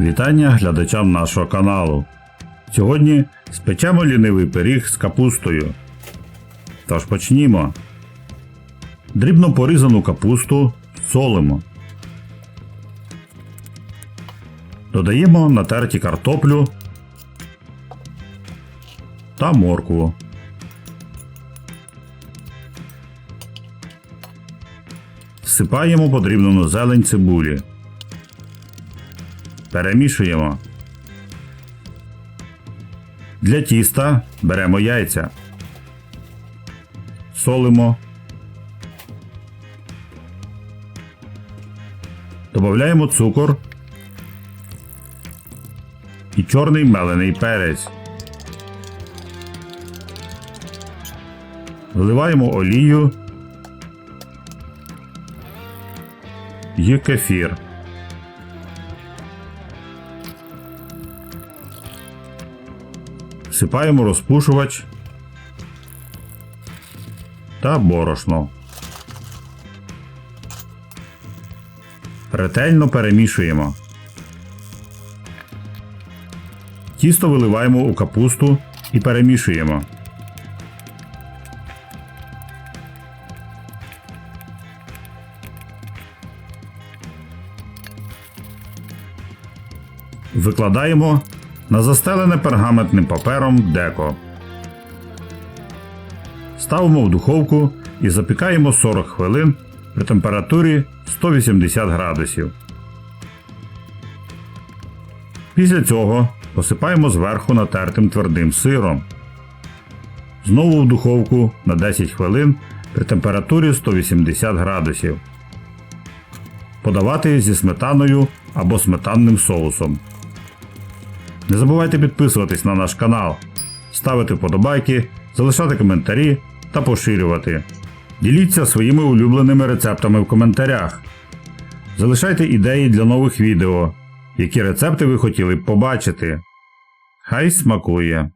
Вітання глядачам нашого каналу. Сьогодні спечемо лінивий пиріг з капустою. Тож почнімо. Дрібно порізану капусту солимо. Додаємо натерті картоплю та моркву. Всипаємо подрібнену зелень цибулі. Перемішуємо. Для тіста беремо яйця. Солимо. Додаємо цукор і чорний мелений перець. Вливаємо олію і кефір. Всипаємо розпушувач та борошно. Ретельно перемішуємо. Тісто виливаємо у капусту і перемішуємо. Викладаємо на застелене пергаментним папером деко. Ставимо в духовку і запікаємо 40 хвилин при температурі 180 градусів. Після цього посипаємо зверху натертим твердим сиром. Знову в духовку на 10 хвилин при температурі 180 градусів. Подавати зі сметаною або сметанним соусом. Не забувайте підписуватись на наш канал, ставити вподобайки, залишати коментарі та поширювати. Діліться своїми улюбленими рецептами в коментарях. Залишайте ідеї для нових відео, які рецепти ви хотіли б побачити. Хай смакує!